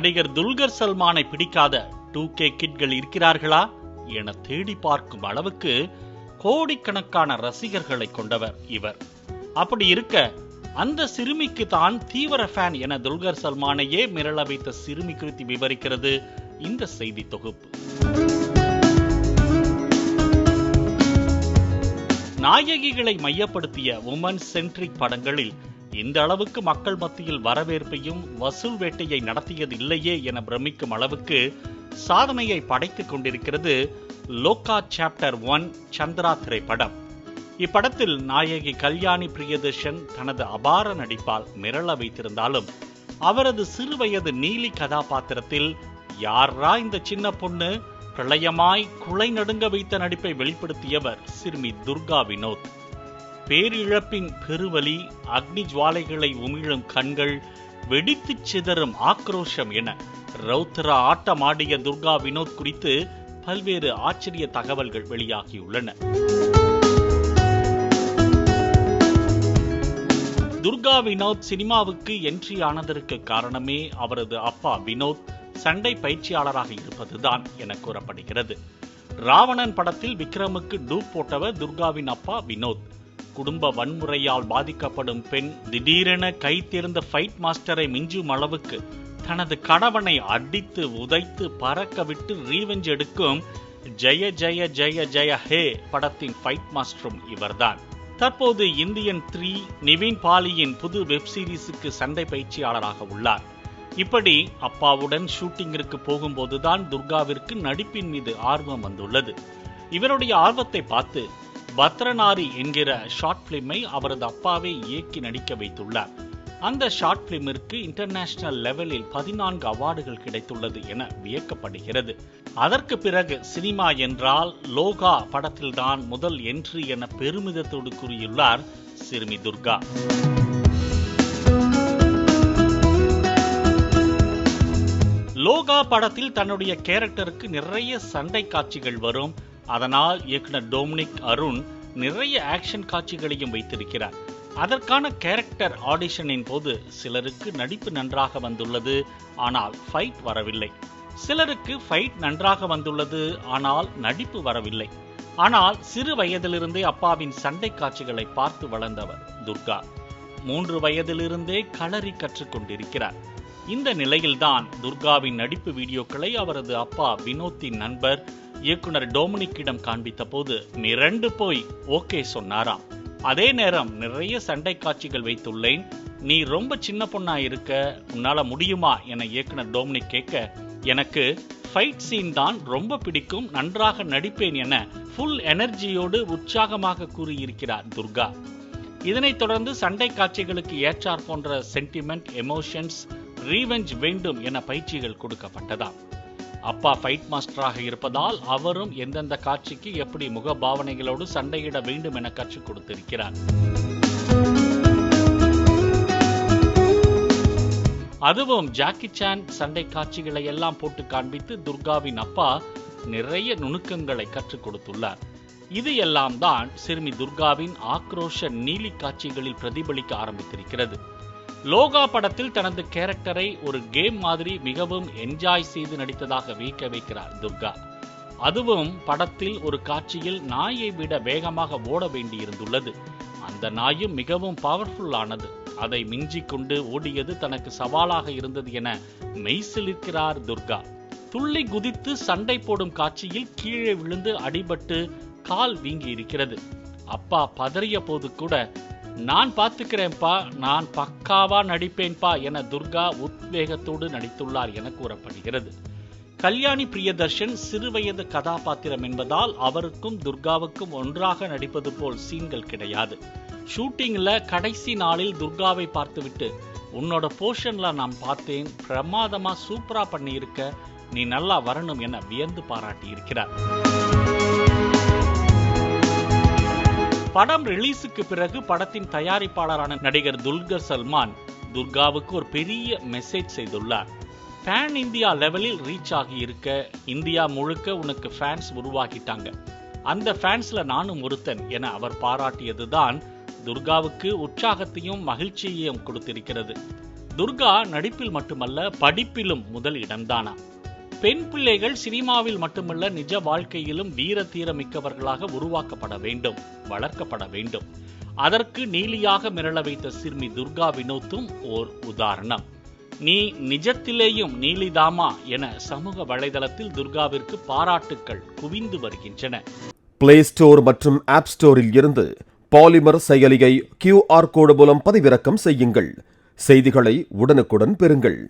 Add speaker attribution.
Speaker 1: நடிகர் துல்கர் சல்மானை பிடிக்காத two K கிட்கள் இருக்கிறார்களா என தேடி பார்க்கும் அளவுக்கு கோடிக்கணக்கான ரசிகர்களை கொண்டவர் இவர். அப்படி இருக்க அந்த சிறுமிக்கு தான் தீவிர ஃபேன் என துல்கர் சல்மானையே மிரள வைத்த சிறுமி குறித்து விவரிக்கிறது இந்த செய்தி தொகுப்பு. நாயகிகளை மையப்படுத்திய உமன் சென்ட்ரிக் படங்களில் இந்த அளவுக்கு மக்கள் மத்தியில் வரவேற்பையும் வசூல் வேட்டையை நடத்தியது இல்லையே என பிரமிக்கும் அளவுக்கு சாதனையை படைத்துக் கொண்டிருக்கிறது லோகா சாப்டர் ஒன் சந்திரா திரைப்படம். இப்படத்தில் நாயகி கல்யாணி பிரியதர்ஷன் தனது அபார நடிப்பால் மிரள வைத்திருந்தாலும் அவரது சிறுவயது நீலி கதாபாத்திரத்தில் யாரா இந்த சின்ன பொண்ணு? பிரளயமாய் குலை நடுங்க வைத்த நடிப்பை வெளிப்படுத்தியவர் சிறுமி துர்கா வினோத். பேரிழப்பின் பெருவலி அக்னி ஜுவாலைகளை உமிழும் கண்கள் வெடித்துச் சிதறும் ஆக்ரோஷம் என ரௌத்ரா ஆட்டமாடிய துர்கா வினோத் குறித்து பல்வேறு ஆச்சரிய தகவல்கள் வெளியாகியுள்ளன. துர்கா வினோத் சினிமாவுக்கு என்ட்ரி ஆனதற்கு காரணமே அவரது அப்பா வினோத் சண்டை பயிற்சியாளராக இருப்பதுதான் என கூறப்படுகிறது. ராவணன் படத்தில் விக்ரமுக்கு டூப் போட்டவர் துர்காவின் அப்பா வினோத். குடும்ப வன்முறையால் பாதிக்கப்படும் பெண் திடீரென கை ஃபைட் மாஸ்டரை மிஞ்சும் அளவுக்கு தனது கணவனை அடித்து உதைத்து பறக்க விட்டு ரீவெஞ்ச் எடுக்கும் ஜெய ஜெய ஜெய ஜெய ஹே படத்தின் ஃபைட் மாஸ்டரும் இவர்தான். தற்போது இந்தியன் த்ரீ நிவின் பாலியின் புது வெப் சீரிஸுக்கு சண்டை பயிற்சியாளராக உள்ளார். இப்படி அப்பாவுடன் ஷூட்டிங்கிற்கு போகும்போதுதான் துர்காவிற்கு நடிப்பின் மீது ஆர்வம் வந்துள்ளது. இவருடைய ஆர்வத்தை பார்த்து பத்ரநாரி என்கிற ஷார்ட் பிலிமை அவரது அப்பாவே இயக்கி நடிக்க வைத்துள்ளார். அந்த ஷார்ட் பிலிமிற்கு இன்டர்நேஷனல் லெவலில் பதினான்கு அவார்டுகள் கிடைத்துள்ளது என வியக்கப்படுகிறது. அதற்கு பிறகு சினிமா என்றால் லோகா படத்தில்தான் முதல் என்ட்ரி என பெருமிதத்தோடு கூறியுள்ளார் சிறுமி துர்கா. லோகா படத்தில் தன்னுடைய கேரக்டருக்கு நிறைய சண்டை காட்சிகள் வரும். அதனால் இயக்குனர் டோமினிக் அருண் நிறைய ஆக்ஷன் காட்சிகளையும் வைத்திருக்கிறார். அதற்கான கேரக்டர் ஆடிஷனின் போது சிலருக்கு நடிப்பு நன்றாக வந்துள்ளது ஆனால் ஃபைட் வரவில்லை. சிலருக்கு ஃபைட் நன்றாக வந்துள்ளது ஆனால் நடிப்பு வரவில்லை. ஆனால் சிறு வயதிலிருந்தே அப்பாவின் சண்டை காட்சிகளை பார்த்து வளர்ந்தவர் துர்கா. மூன்று வயதிலிருந்தே களரி கற்றுக்கொண்டிருக்கிறார். இந்த நிலையில்தான் துர்காவின் நடிப்பு வீடியோக்களை அவரது அப்பா வினோத்தின் நண்பர் இயக்குனர் டோமினிக்கிடம் காண்பித்த போது மிரண்டு போய் ஓகே சொன்னாராம். அதே நேரம் நிறைய சண்டை காட்சிகள் வைத்துள்ளேன். நீ ரொம்ப சின்ன பொண்ணா இருக்க உன்னால முடியுமா என இயக்குனர் டோமினிக் கேட்க எனக்கு ஃபைட் சீன் தான் ரொம்ப பிடிக்கும் நன்றாக நடிப்பேன் என ஃபுல் எனர்ஜியோடு உற்சாகமாக கூறியிருக்கிறார் துர்கா. இதனைத் தொடர்ந்து சண்டை காட்சிகளுக்கு ஏற்றார் போன்ற சென்டிமெண்ட் எமோஷன்ஸ் ரீவெஞ்ச் வேண்டும் என பயிற்சிகள் கொடுக்கப்பட்டதாம். அப்பா ஃபைட் மாஸ்டராக இருப்பதால் அவரும் எந்தெந்த காட்சிக்கு எப்படி முக பாவனைகளோடு சண்டையிட வேண்டும் என கற்றுக் கொடுத்திருக்கிறார். அதுவும் ஜாக்கி சான் சண்டை காட்சிகளை எல்லாம் போட்டு காண்பித்து துர்காவின் அப்பா நிறைய நுணுக்கங்களை கற்றுக் கொடுத்துள்ளார். இது எல்லாம் தான் சிறுமி துர்காவின் ஆக்ரோஷ நீலி காட்சிகளில் பிரதிபலிக்க ஆரம்பித்திருக்கிறது. லோகா படத்தில் தனது கேரக்டரை ஒரு கேம் மாதிரி மிகவும் என்ஜாய் செய்து நடித்ததாக வியக்க வைக்கிறார் துர்கா. அதுவும் படத்தில் ஒரு காட்சியில் நாயை விட வேகமாக ஓட வேண்டியிருந்துள்ளது. அந்த நாயும் மிகவும் பவர்ஃபுல்லானது அதை மிஞ்சி கொண்டு ஓடியது தனக்கு சவாலாக இருந்தது என மெய்சிலிருக்கிறார் துர்கா. துள்ளி குதித்து சண்டை போடும் காட்சியில் கீழே விழுந்து அடிபட்டு கால் வீங்கி இருக்கிறது அப்பா பதறிய போது கூட நான் பார்த்துக்கிறேன்ப்பா நான் பக்காவா நடிப்பேன்பா என துர்கா உத்வேகத்தோடு நடித்துள்ளார் என கூறப்படுகிறது. கல்யாணி பிரியதர்ஷன் சிறுவயது கதாபாத்திரம் என்பதால் அவருக்கும் துர்காவுக்கும் ஒன்றாக நடிப்பது போல் சீன்கள் கிடையாது. ஷூட்டிங்ல கடைசி நாளில் துர்காவை பார்த்துவிட்டு உன்னோட போர்ஷன்ல நான் பார்த்தேன் பிரமாதமா சூப்பரா பண்ணியிருக்க நீ நல்லா வரணும் என வியந்து பாராட்டி இருக்கிறார் படம் ரிலீஸுக்கு பிறகு படத்தின் தயாரிப்பாளரான நடிகர் துல்கர் சல்மான் துர்காவுக்கு ஒரு பெரிய மெசேஜ் செய்துள்ளார். பேன் இந்தியா லெவலில் ரீச் ஆகி இருக்க இந்தியா முழுக்க உனக்கு ஃபேன்ஸ் உருவாகிட்டாங்க. அந்த ஃபேன்ஸ்ல நானும் ஒருத்தன் என அவர் பாராட்டியதுதான் துர்காவுக்கு உற்சாகத்தையும் மகிழ்ச்சியையும் கொடுத்திருக்கிறது. துர்கா நடிப்பில் மட்டுமல்ல படிப்பிலும் முதல் இடம்தானா? பெண் பிள்ளைகள் சினிமாவில் மட்டுமல்ல நிஜ வாழ்க்கையிலும் வீர தீர மிக்கவர்களாக உருவாக்கப்பட வேண்டும் வளர்க்கப்பட வேண்டும். அதற்கு நீலியாக மிரள வைத்த சிறுமி துர்கா வினோத்தும் ஓர் உதாரணம். நீ நிஜத்திலேயும் நீலிதாமா என சமூக வலைதளத்தில் துர்காவிற்கு பாராட்டுக்கள் குவிந்து வருகின்றன.
Speaker 2: பிளே ஸ்டோர் மற்றும் ஆப் ஸ்டோரில் இருந்து பாலிமர் செயலியை கியூஆர் கோடு மூலம் பதிவிறக்கம் செய்யுங்கள். செய்திகளை உடனுக்குடன் பெறுங்கள்.